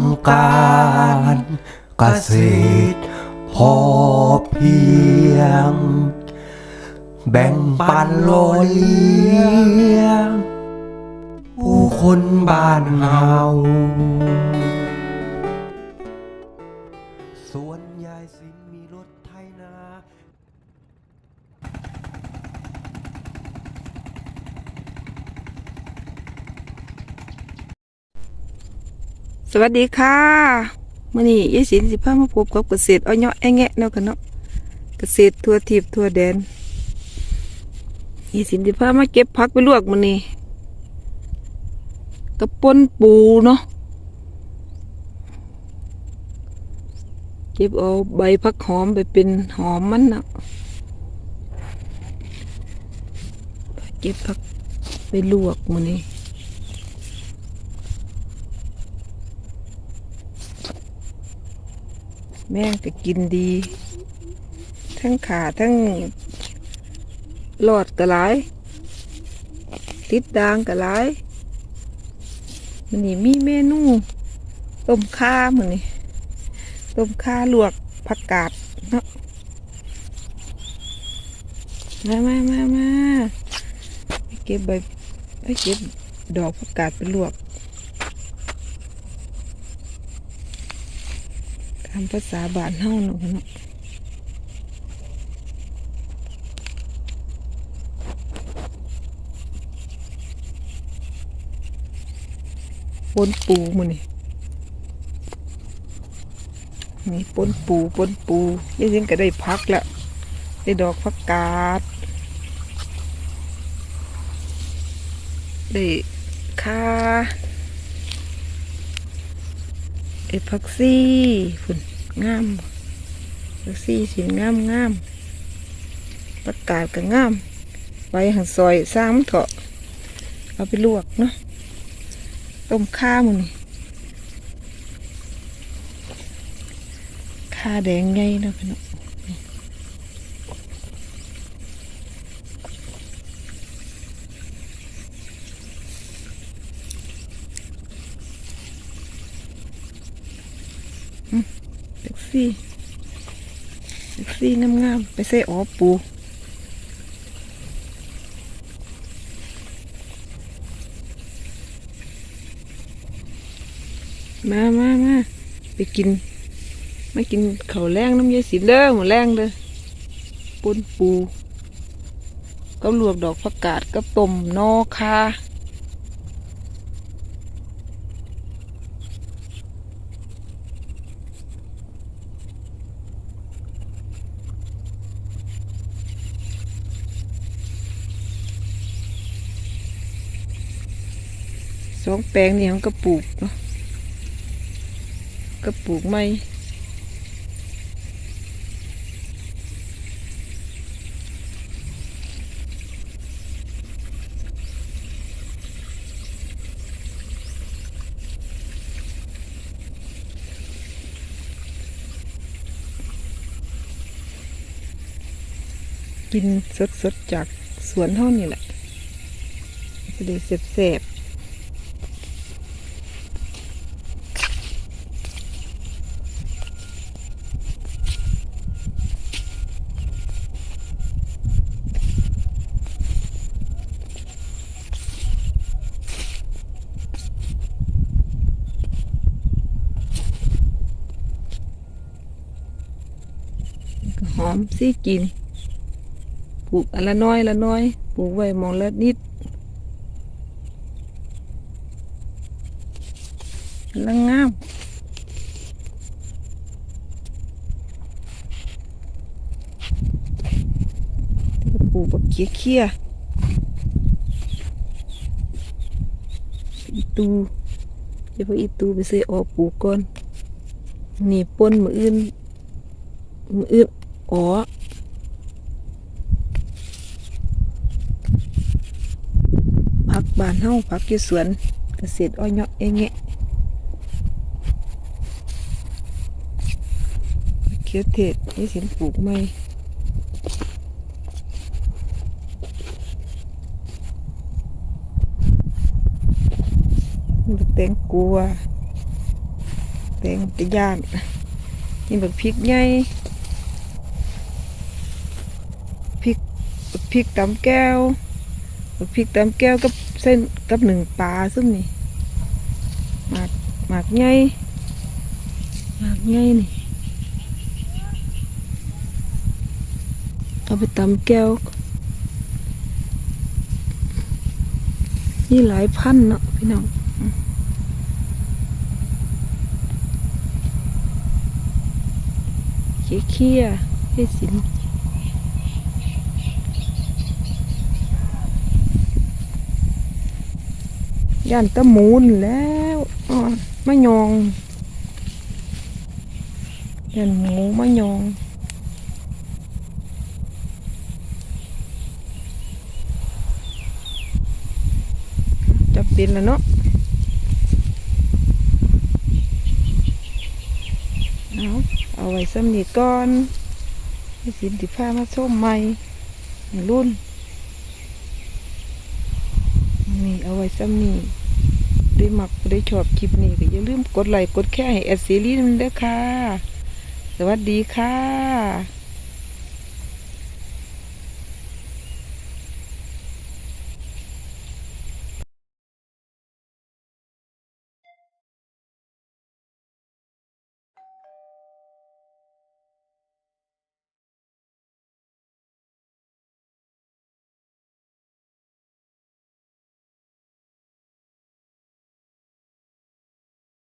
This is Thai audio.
ำการเกษตรพอเพียง แบ่งปันโลยเลี้ยงผู้คนบ้านเฮาสวนยายสินมีรถไถนา สวัสดีค่ะมื่อนี้ยายสินสิพามาพบกับเกษตรอ้อยเนาะแอะแงะเนาะกันเนาะเกษตรทั่วทิพย์ทั่วแดนยายสินสิพามาเก็บผักไปลวกมื่อนี้กระปนปูเนาะเก็บเอาใบผักหอมไปเป็นหอมมันเนาะเก็บผักไปลวกมื่อนี้ แม่งก็กินดี ทั้งขาทั้งหลอดกระไรติดดางกระไรมันนี่มีเมนูต้มข่ามันนี่ต้มข่าลวกผักกาดเนาะมามามามาไปเก็บใบไปเก็บดอกผักกาดไปลวก ทำภาษาบ้านเฮาเนาะเนาะปนปูมันนี่นี่ปนปูปนปูยังยังก็ได้พักละได้ดอกผักกาด ได้ค่า ไอ้ผักซี่ฝุ่นงามพักซี่สีงามงามประกาศก็งาม ไว้หังซอยซ้ำเถาะเอาไปลวกเนาะต้มข้าวมันข้าแดงไงเนาะพี่น้อง ซี่เซ็กซี่งามงามๆไปใส่ออปูมามามาไปกิน มากินเข้าแรงน้ำยายสินเด้อหมูแรงเด้อปนปู ก็ลวกดอกผักกาดก็ต้มนอคา สองแปลงนี่มันก็ปลูกเนาะก็ปลูกไม่กินสดๆจากสวนเท่านี่แหละจะได้เสบๆ หอมซี่กินปลูกอันละน้อยละน้อยปลูกไว้มองละนิดละงามปลูกแบบเคี้ยเคี้ยๆอีตูจะไปอีตูไปซื้อออกปลูกก่อนนี่ปนมืออื่นมืออื่น โอ๋อผักบานเฮาผักอยู่สวนเกษตรอ้อยเนาะเองแงะเขียวเทศนี่สินปลูกไม่มันแตงกัวแดงตะยานนี่แบักพริกใหญ่ พริกพริกตำแก้วพริกตำแก้วกับเส้นกับหนึ่งปลาซึ่งนี่หมากหมากใหญ่หมากใหญ่นี่เอาไปตำแก้วนี่หลายพันเนาะพี่น้องเขี้ยเขี้ยให้สิน ย่านตะมูนแล้วมะยองย่านหมูมะยองจับเป็นแล้วเนาะเอาเอาไว้สำนีก่อนสินติผ้ามาส้มใหม่รุ่น นี้เอาไว้ซ้ำนีได้มักได้ชอบคลิปนี้ก็อย่าลืมกดไลค์กดแค่ให้แอดซีรีส์มันเด้อค่ะ สวัสดีค่ะ